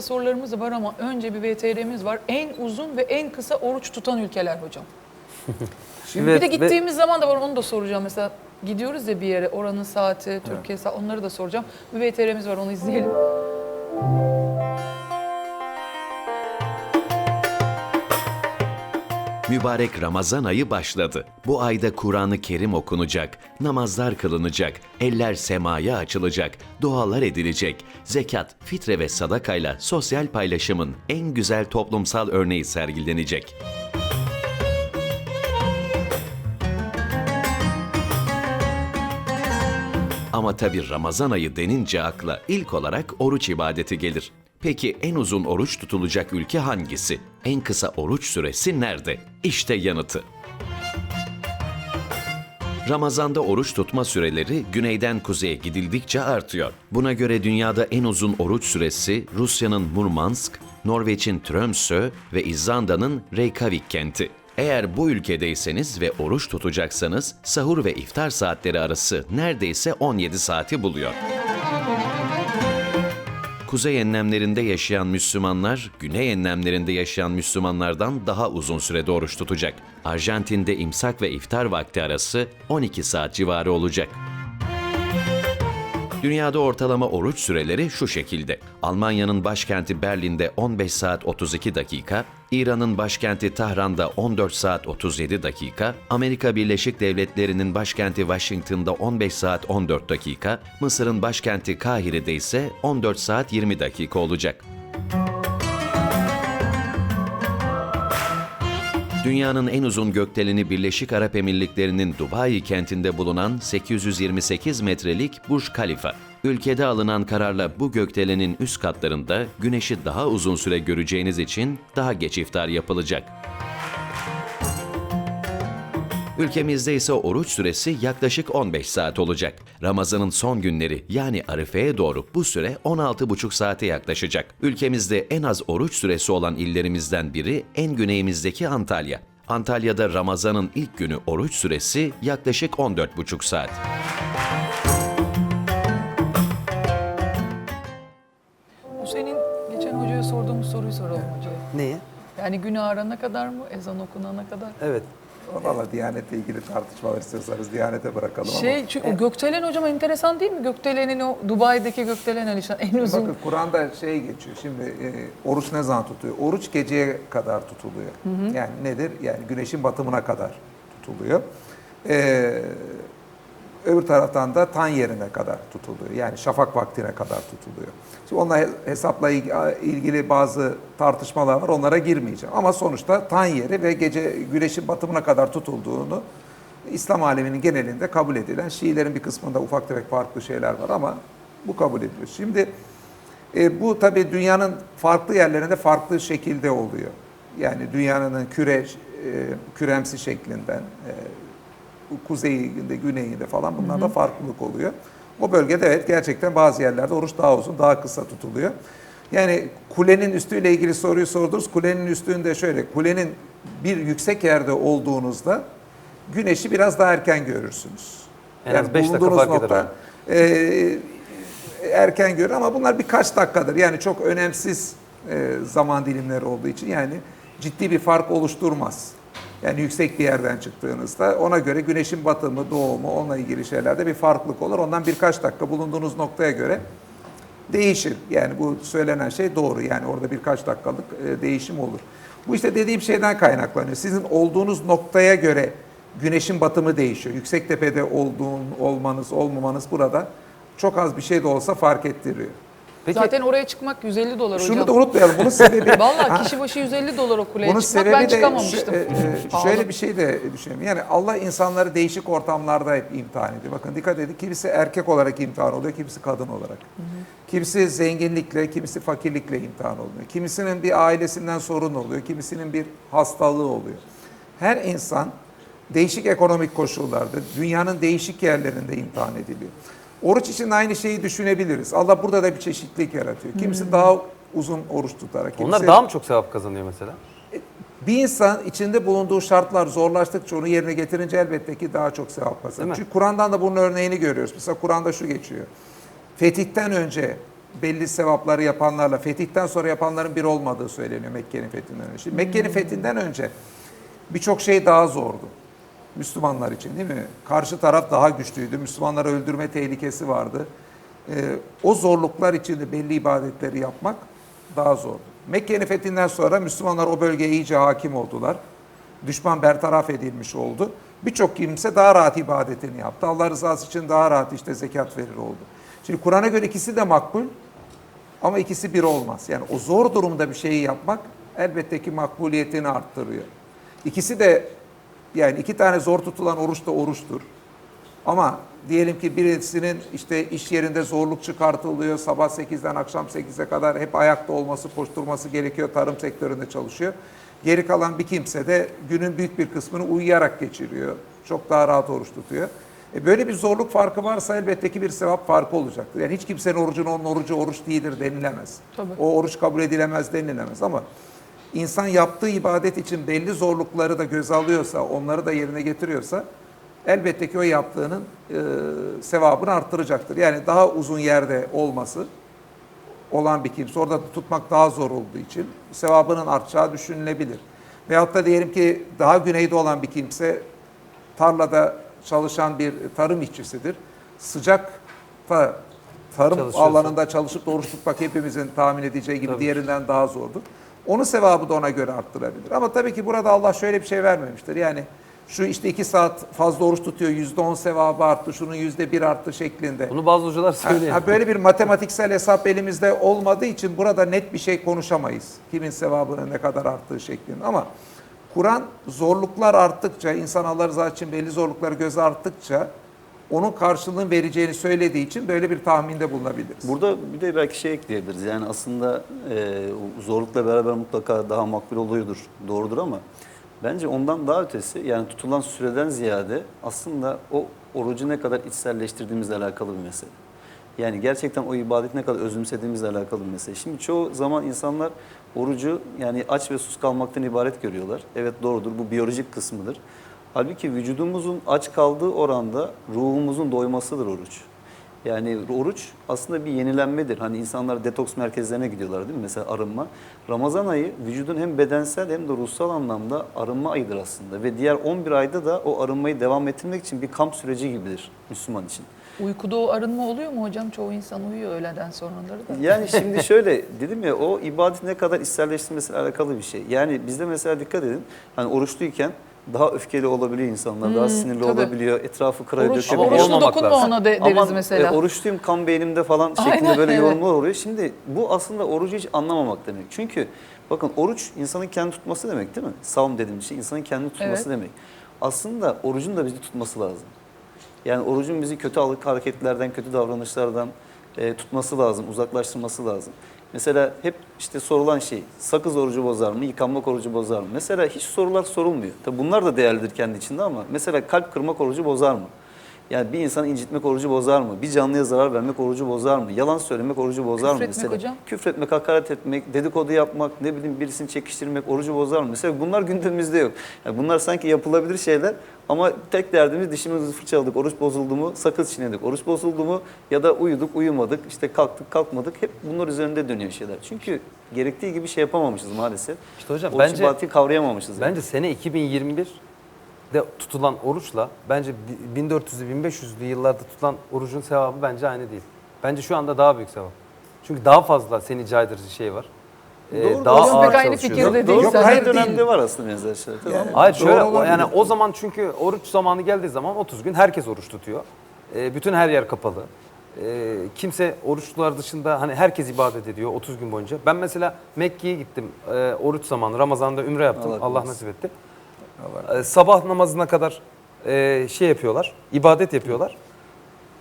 sorularımız var ama önce bir VTR'miz var. En uzun ve en kısa oruç tutan ülkeler hocam. Şimdi bir de ve- gittiğimiz zaman da var onu da soracağım. Mesela gidiyoruz ya bir yere oranın saati, Türkiye saati onları da soracağım. Bir VTR'miz var onu izleyelim. Mübarek Ramazan ayı başladı. Bu ayda Kur'an-ı Kerim okunacak, namazlar kılınacak, eller semaya açılacak, dualar edilecek. Zekat, fitre ve sadakayla sosyal paylaşımın en güzel toplumsal örneği sergilenecek. Ama tabi Ramazan ayı denince akla ilk olarak oruç ibadeti gelir. Peki en uzun oruç tutulacak ülke hangisi? En kısa oruç süresi nerede? İşte yanıtı. Ramazanda oruç tutma süreleri güneyden kuzeye gidildikçe artıyor. Buna göre dünyada en uzun oruç süresi Rusya'nın Murmansk, Norveç'in Tromsø ve İzlanda'nın Reykjavik kenti. Eğer bu ülkedeyseniz ve oruç tutacaksanız sahur ve iftar saatleri arası neredeyse 17 saati buluyor. Kuzey enlemlerinde yaşayan Müslümanlar, güney enlemlerinde yaşayan Müslümanlardan daha uzun sürede oruç tutacak. Arjantin'de imsak ve iftar vakti arası 12 saat civarı olacak. Dünyada ortalama oruç süreleri şu şekilde. Almanya'nın başkenti Berlin'de 15 saat 32 dakika, İran'ın başkenti Tahran'da 14 saat 37 dakika, Amerika Birleşik Devletleri'nin başkenti Washington'da 15 saat 14 dakika, Mısır'ın başkenti Kahire'de ise 14 saat 20 dakika olacak. Dünyanın en uzun gökdeleni Birleşik Arap Emirlikleri'nin Dubai kentinde bulunan 828 metrelik Burj Khalifa. Ülkede alınan kararla bu gökdelenin üst katlarında güneşi daha uzun süre göreceğiniz için daha geç iftar yapılacak. Ülkemizde ise oruç süresi yaklaşık 15 saat olacak. Ramazanın son günleri yani Arife'ye doğru bu süre 16,5 saate yaklaşacak. Ülkemizde en az oruç süresi olan illerimizden biri en güneyimizdeki Antalya. Antalya'da Ramazan'ın ilk günü oruç süresi yaklaşık 14,5 saat. Bu senin geçen hocaya sorduğumuz soruyu soralım hocaya. Neyi? Yani gün ağarana kadar mı? Ezan okunana kadar? Evet. Valla Diyanet'le ilgili tartışmalar istiyorsanız Diyanet'e bırakalım Şey, çünkü o gökdelen hocam enteresan değil mi? Gökdelenin o Dubai'deki gökdelen Alişan en ama uzun. bakın Kur'an'da şey geçiyor. Şimdi e, oruç ne zaman tutuyor? Oruç geceye kadar tutuluyor. Yani nedir? Yani güneşin batımına kadar tutuluyor. E, öbür taraftan da tan yerine kadar tutuluyor. Yani şafak vaktine kadar tutuluyor. Şimdi onunla he- hesapla ilg- ilgili bazı tartışmalar var. Onlara girmeyeceğim. Ama sonuçta tan yeri ve gece güneşin batımına kadar tutulduğunu İslam aleminin genelinde kabul edilen, Şiilerin bir kısmında ufak tefek farklı şeyler var ama bu kabul ediliyor. Şimdi e, bu tabii dünyanın farklı yerlerinde farklı şekilde oluyor. Yani dünyanın küre, e, küremsi şeklinden, e, kuzeyinde, güneyinde falan bunlarda farklılık oluyor. O bölgede evet gerçekten bazı yerlerde oruç daha uzun, daha kısa tutuluyor. Yani kulenin üstüyle ilgili soruyu sordunuz. Kulenin üstünde şöyle, kulenin bir yüksek yerde olduğunuzda güneşi biraz daha erken görürsünüz. En az beş dakika eder nokta, e, erken görür ama bunlar birkaç dakikadır. Yani çok önemsiz e, zaman dilimleri olduğu için yani ciddi bir fark oluşturmaz. Yani yüksek bir yerden çıktığınızda ona göre güneşin batımı, doğumu onunla ilgili şeylerde bir farklılık olur. Ondan birkaç dakika bulunduğunuz noktaya göre değişir. Yani bu söylenen şey doğru. Yani orada birkaç dakikalık e, değişim olur. Bu işte dediğim şeyden kaynaklanıyor. Sizin olduğunuz noktaya göre güneşin batımı değişiyor. Yüksek tepede olduğun, olmanız, olmamanız burada çok az bir şey de olsa fark ettiriyor. Peki Zaten oraya çıkmak 150 dolar hocam. Şunu da unutmayalım. Bunun sebebi Vallahi kişi başı 150 dolar o kuleye bunun çıkmak. Ben de çıkamamıştım. şu- e, e, şöyle bir şey de düşünelim. Yani Allah insanları değişik ortamlarda hep imtihan ediyor. Bakın dikkat edin. Kimisi erkek olarak imtihan oluyor, kimisi kadın olarak. Kimisi zenginlikle, kimisi fakirlikle imtihan oluyor. Kimisinin bir ailesinden sorun oluyor, kimisinin bir hastalığı oluyor. Her insan değişik ekonomik koşullarda, dünyanın değişik yerlerinde imtihan ediliyor. Oruç için aynı şeyi düşünebiliriz. Allah burada da bir çeşitlilik yaratıyor. Kimisi daha uzun oruç tutarak, kimisi onlar daha mı çok sevap kazanıyor mesela? bir insan içinde bulunduğu şartlar zorlaştıkça onu yerine getirince elbette ki daha çok sevap kazanır. Çünkü Kur'an'dan da bunun örneğini görüyoruz. Mesela Kur'an'da şu geçiyor. Fetihten önce belli sevapları yapanlarla fetihten sonra yapanların bir olmadığı söyleniyor Mekke'nin fethinden önce. Şimdi Mekke'nin fethinden önce birçok şey daha zordu. Müslümanlar için değil mi? Karşı taraf daha güçlüydü. Müslümanları öldürme tehlikesi vardı. Ee, o zorluklar içinde belli ibadetleri yapmak daha zordu. Mekke'nin fethinden sonra Müslümanlar o bölgeye iyice hakim oldular. Düşman bertaraf edilmiş oldu. Birçok kimse daha rahat ibadetini yaptı. Allah rızası için daha rahat işte zekat verir oldu. Şimdi Kur'an'a göre ikisi de makbul ama ikisi bir olmaz. Yani o zor durumda bir şeyi yapmak elbette ki makbuliyetini arttırıyor. İkisi de yani iki tane zor tutulan oruç da oruçtur. Ama diyelim ki birisinin işte iş yerinde zorluk çıkartılıyor. Sabah 8'den akşam 8'e kadar hep ayakta olması, koşturması gerekiyor. Tarım sektöründe çalışıyor. Geri kalan bir kimse de günün büyük bir kısmını uyuyarak geçiriyor. Çok daha rahat oruç tutuyor. E böyle bir zorluk farkı varsa elbette ki bir sevap farkı olacaktır. Yani hiç kimsenin orucun onun orucu oruç değildir denilemez. Tabii. O oruç kabul edilemez denilemez ama insan yaptığı ibadet için belli zorlukları da göze alıyorsa, onları da yerine getiriyorsa elbette ki o yaptığının e, sevabını arttıracaktır. Yani daha uzun yerde olması olan bir kimse orada tutmak daha zor olduğu için sevabının artacağı düşünülebilir. Veyahut da diyelim ki daha güneyde olan bir kimse tarlada çalışan bir tarım işçisidir. Sıcakta tarım alanında çalışıp da oruç tutmak hepimizin tahmin edeceği gibi diğerinden daha zordur. Onun sevabı da ona göre arttırabilir. Ama tabii ki burada Allah şöyle bir şey vermemiştir. Yani şu işte iki saat fazla oruç tutuyor, yüzde on sevabı arttı, şunun yüzde bir arttı şeklinde. Bunu bazı hocalar Ha, söylüyor. ha, böyle bir matematiksel hesap elimizde olmadığı için burada net bir şey konuşamayız. Kimin sevabının ne kadar arttığı şeklinde. Ama Kur'an zorluklar arttıkça, insan Allah rızası için belli zorlukları göze arttıkça onun karşılığını vereceğini söylediği için böyle bir tahminde bulunabiliriz. Burada bir de belki şey ekleyebiliriz. Yani aslında e, zorlukla beraber mutlaka daha makbul oluyordur, doğrudur ama bence ondan daha ötesi yani tutulan süreden ziyade aslında o orucu ne kadar içselleştirdiğimizle alakalı bir mesele. Yani gerçekten o ibadeti ne kadar özümsediğimizle alakalı bir mesele. Şimdi çoğu zaman insanlar orucu yani aç ve sus kalmaktan ibaret görüyorlar. Evet doğrudur bu biyolojik kısmıdır. Halbuki vücudumuzun aç kaldığı oranda ruhumuzun doymasıdır oruç. Yani oruç aslında bir yenilenmedir. Hani insanlar detoks merkezlerine gidiyorlar değil mi? Mesela arınma. Ramazan ayı vücudun hem bedensel hem de ruhsal anlamda arınma ayıdır aslında. Ve diğer 11 ayda da o arınmayı devam ettirmek için bir kamp süreci gibidir Müslüman için. Uykuda o arınma oluyor mu hocam? Çoğu insan uyuyor öğleden sonraları da. Yani şimdi şöyle dedim ya o ibadet ne kadar içselleştirmesiyle alakalı bir şey. Yani bizde mesela dikkat edin hani oruçluyken daha öfkeli olabiliyor insanlar, daha sinirli tabii. olabiliyor, etrafı kırıyor, Oruç, dökebiliyor. oruçlu Olmamak dokunma lazım. ona de, deriz Aman, mesela. E, oruçluyum kan beynimde falan şeklinde Aynen, böyle evet. yorumlar oluyor. Şimdi bu aslında orucu hiç anlamamak demek. Çünkü bakın oruç insanın kendi tutması demek değil mi? Savm dediğimiz şey insanın kendi tutması Evet. demek. Aslında orucun da bizi tutması lazım. Yani orucun bizi kötü alık hareketlerden, kötü davranışlardan e, tutması lazım, uzaklaştırması lazım. Mesela hep işte sorulan şey, sakız orucu bozar mı, yıkanmak orucu bozar mı? Mesela hiç sorular sorulmuyor. Tabi bunlar da değerlidir kendi içinde ama mesela kalp kırmak orucu bozar mı? Yani bir insanı incitmek orucu bozar mı? Bir canlıya zarar vermek orucu bozar mı? Yalan söylemek orucu bozar mı Küfretmek mesela? hocam. Küfretmek, hakaret etmek, dedikodu yapmak, ne bileyim birisini çekiştirmek orucu bozar mı? Mesela bunlar gündemimizde yok. Yani bunlar sanki yapılabilir şeyler ama tek derdimiz dişimizi fırçaladık, oruç bozuldu mu, sakız çiğnedik, oruç bozuldu mu ya da uyuduk, uyumadık, işte kalktık, kalkmadık. Hep bunlar üzerinde dönüyor şeyler. Çünkü gerektiği gibi şey yapamamışız maalesef. İşte hocam Oruç bence kavrayamamışız. yani. bence sene 2021'de tutulan oruçla bence 1400'lü 1500'lü yıllarda tutulan orucun sevabı bence aynı değil. Bence şu anda daha büyük sevap. Çünkü daha fazla seni caydırıcı şey var. Ee, Doğru, daha Hocam ağır pek aynı çalışıyorsun. fikirde Doğru, değil Yok, her dönemde var aslında benzer şeyler. Tamam Yani- mı? Hayır şöyle Doğru olabilir. yani o zaman çünkü oruç zamanı geldiği zaman 30 gün herkes oruç tutuyor. Ee, bütün her yer kapalı. Ee, kimse oruçlular dışında hani herkes ibadet ediyor 30 gün boyunca. Ben mesela Mekke'ye gittim e, oruç zamanı Ramazan'da ümre yaptım. Allah Allah, nasip etti. Allah Ee, sabah namazına kadar e, şey yapıyorlar, ibadet yapıyorlar.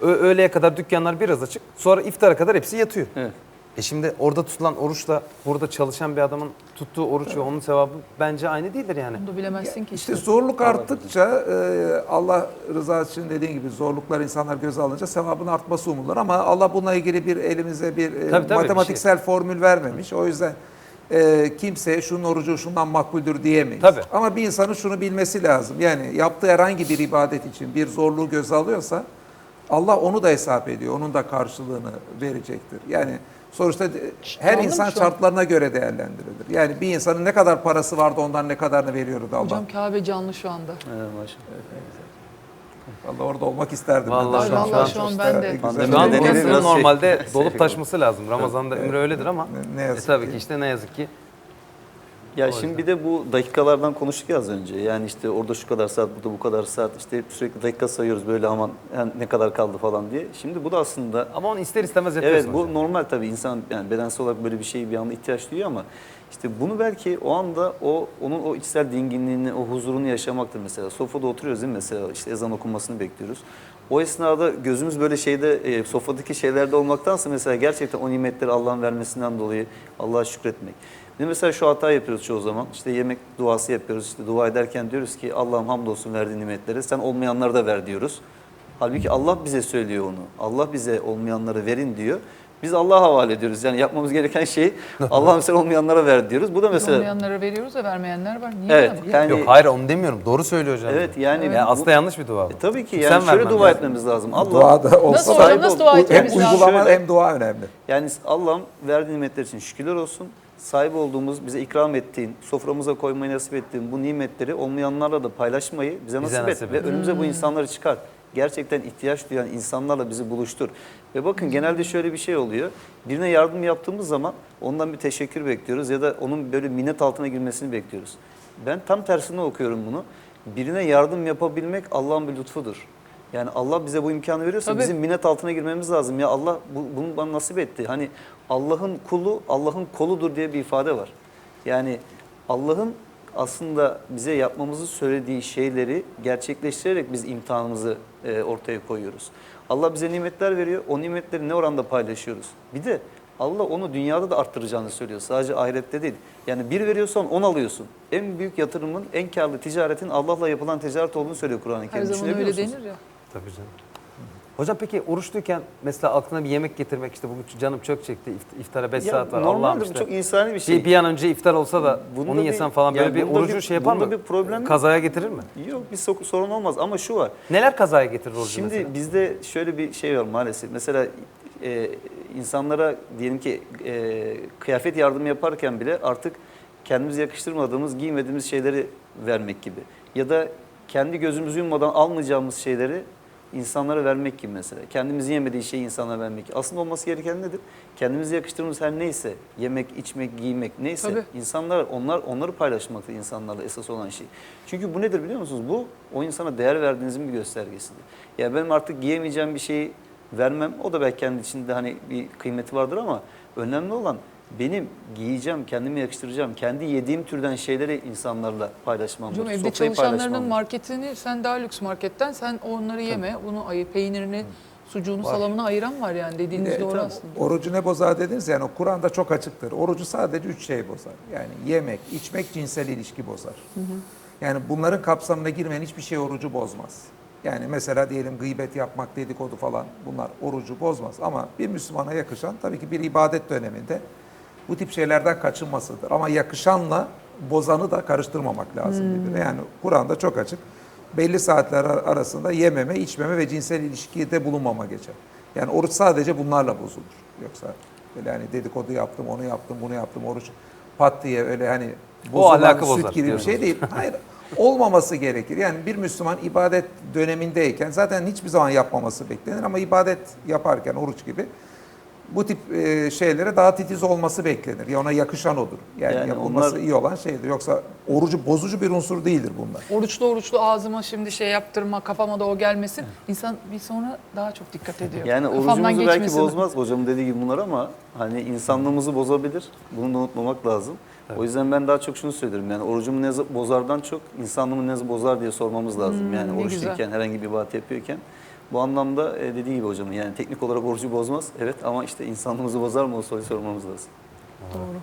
Ö- öğleye kadar dükkanlar biraz açık. Sonra iftara kadar hepsi yatıyor. Evet. E şimdi orada tutulan oruçla burada çalışan bir adamın tuttuğu oruç ve onun sevabı bence aynı değildir yani. Bunu da bilemezsin ki işte. İşte zorluk arttıkça e, Allah rızası için dediğin gibi zorluklar insanlar göze alınca sevabın artması umulur ama Allah bununla ilgili bir elimize bir e, Tabii, tabii, matematiksel formül vermemiş. O yüzden e, kimseye şunun orucu şundan makbuldür diyemeyiz. Tabii. Ama bir insanın şunu bilmesi lazım. Yani yaptığı herhangi bir ibadet için bir zorluğu göze alıyorsa Allah onu da hesap ediyor. Onun da karşılığını verecektir. Yani Sonuçta her Anladın insan şartlarına göre değerlendirilir. Yani bir insanın ne kadar parası vardı ondan ne kadarını veriyordu Allah. Hocam Kabe canlı şu anda. Evet, maşallah. Vallahi orada olmak isterdim. Vallahi ben de. şu an- şu an ben de. Pandemi nedeniyle Mısır'ın biraz şey- normalde şey dolup taşması lazım. Ramazan'da Evet. Ümre öyledir ama Ne- ne e, yazık tabii ki. ki işte ne yazık ki Ya O şimdi yüzden. bir de bu dakikalardan konuştuk ya az önce. Yani işte orada şu kadar saat, burada bu kadar saat. işte hep sürekli dakika sayıyoruz böyle aman yani ne kadar kaldı falan diye. Şimdi bu da aslında ama onu ister istemez yapıyorsun Evet bu hocam. normal tabii insan yani bedensel olarak böyle bir şeye bir anda ihtiyaç duyuyor ama işte bunu belki o anda o onun o içsel dinginliğini, o huzurunu yaşamaktır mesela. Sofrada oturuyoruz değil mi mesela işte ezan okunmasını bekliyoruz. O esnada gözümüz böyle şeyde e, sofradaki şeylerde olmaktansa mesela gerçekten o nimetleri Allah'ın vermesinden dolayı Allah'a şükretmek. De mesela şu hata yapıyoruz çoğu zaman. İşte yemek duası yapıyoruz. İşte dua ederken diyoruz ki Allah'ım hamdolsun verdiğin nimetleri. Sen olmayanları da ver diyoruz. Halbuki Allah bize söylüyor onu. Allah bize olmayanları verin diyor. Biz Allah'a havale ediyoruz. Yani yapmamız gereken şey Allah'ım sen olmayanlara ver diyoruz. Bu da mesela Olmayanlara veriyoruz da vermeyenler var. Niye Evet, yani- Yok hayır onu demiyorum. Doğru söylüyor hocam. evet yani Ya bu- aslında yanlış bir dua bu. E, tabii ki Çünkü yani sen şöyle dua lazım. etmemiz lazım. Allah Dua da olsa Nasıl hocam, nasıl dua hem etmemiz lazım? uygulama Şöyle- hem dua önemli. Yani Allah'ım verdiğin nimetler için şükürler olsun. Sahip olduğumuz, bize ikram ettiğin, soframıza koymayı nasip ettiğin bu nimetleri olmayanlarla da paylaşmayı bize Bize nasip, nasip et. et. Ve önümüze bu insanları çıkar. Gerçekten ihtiyaç duyan insanlarla bizi buluştur. Ve bakın genelde şöyle bir şey oluyor. Birine yardım yaptığımız zaman ondan bir teşekkür bekliyoruz ya da onun böyle minnet altına girmesini bekliyoruz. Ben tam tersine okuyorum bunu. Birine yardım yapabilmek Allah'ın bir lütfudur. Yani Allah bize bu imkanı veriyorsa Tabii. bizim minnet altına girmemiz lazım. Ya Allah bu, bunu bana nasip etti. Hani Allah'ın kulu Allah'ın koludur diye bir ifade var. Yani Allah'ın aslında bize yapmamızı söylediği şeyleri gerçekleştirerek biz imtihanımızı e, ortaya koyuyoruz. Allah bize nimetler veriyor. O nimetleri ne oranda paylaşıyoruz? Bir de Allah onu dünyada da arttıracağını söylüyor. Sadece ahirette değil. Yani bir veriyorsan on alıyorsun. En büyük yatırımın, en karlı ticaretin Allah'la yapılan ticaret olduğunu söylüyor Kur'an-ı Her Kerim. zaman Düşünebiliyor öyle denir ya. Tabii canım. Hocam peki oruçluyken mesela aklına bir yemek getirmek işte bugün canım çok çekti ift- iftara 5 Ya saat var Allah'ım bu işte. çok insani bir şey. Bir, bir an önce iftar olsa da Bunda onu bir- yesen falan yani böyle bir orucu bir- şey yapar mı? bir problem. Kazaya getirir mi? Yok bir so- sorun olmaz ama şu var. Neler kazaya getirir orucu Şimdi mesela? bizde şöyle bir şey var maalesef. Mesela e, insanlara diyelim ki e, kıyafet yardımı yaparken bile artık kendimize yakıştırmadığımız, giymediğimiz şeyleri vermek gibi. Ya da kendi gözümüzü yummadan almayacağımız şeyleri insanlara vermek gibi mesela. Kendimizin yemediği şeyi insanlara vermek. Aslında olması gereken nedir? Kendimize yakıştırdığımız her neyse, yemek, içmek, giymek neyse Tabii. insanlar onlar onları paylaşmaktır insanlarla esas olan şey. Çünkü bu nedir biliyor musunuz? Bu o insana değer verdiğinizin bir göstergesidir. Ya benim artık giyemeyeceğim bir şeyi vermem. O da belki kendi içinde hani bir kıymeti vardır ama önemli olan benim giyeceğim, kendime yakıştıracağım, kendi yediğim türden şeyleri insanlarla paylaşmamdır. Hocam evde çalışanlarının marketini sen daha lüks marketten sen onları yeme. Bunu ayır, peynirini, sucuğunu, salamını ayıran var yani dediğiniz E, doğru tabii, aslında. Orucu ne bozar dediniz yani o Kur'an'da çok açıktır. Orucu sadece üç şey bozar. Yani yemek, içmek, cinsel ilişki bozar. Yani bunların kapsamına girmeyen hiçbir şey orucu bozmaz. Yani mesela diyelim gıybet yapmak, dedikodu falan bunlar orucu bozmaz. Ama bir Müslümana yakışan tabii ki bir ibadet döneminde bu tip şeylerden kaçınmasıdır. Ama yakışanla bozanı da karıştırmamak lazım birbirine. Yani Kur'an'da çok açık. Belli saatler ar- arasında yememe, içmeme ve cinsel ilişkide bulunmama geçer. Yani oruç sadece bunlarla bozulur. Yoksa böyle hani dedikodu yaptım, onu yaptım, bunu yaptım, oruç pat diye öyle hani bozulan süt bozar gibi bir şey değil. Hayır. Olmaması gerekir. Yani bir Müslüman ibadet dönemindeyken zaten hiçbir zaman yapmaması beklenir ama ibadet yaparken oruç gibi bu tip e, şeylere daha titiz olması beklenir. Ya ona yakışan odur. Yani, Yani yapılması onlar- iyi olan şeydir. Yoksa orucu bozucu bir unsur değildir bunlar. Oruçlu oruçlu ağzıma şimdi şey yaptırma, kafama da o gelmesin. İnsan bir sonra daha çok dikkat ediyor. Yani Kafamdan orucumuzu belki geçmesin. bozmaz hocamın dediği gibi bunlar ama hani insanlığımızı bozabilir. Bunu da unutmamak lazım. O yüzden ben daha çok şunu söylerim yani orucumu ne bozardan çok insanlığımı ne bozar diye sormamız lazım. yani Hmm, ne oruçluyken herhangi bir ibadet yapıyorken. Bu anlamda e, dediği gibi hocamın yani teknik olarak orucu bozmaz evet ama işte insanlığımızı bozar mı o soruyu sormamız lazım. Doğru.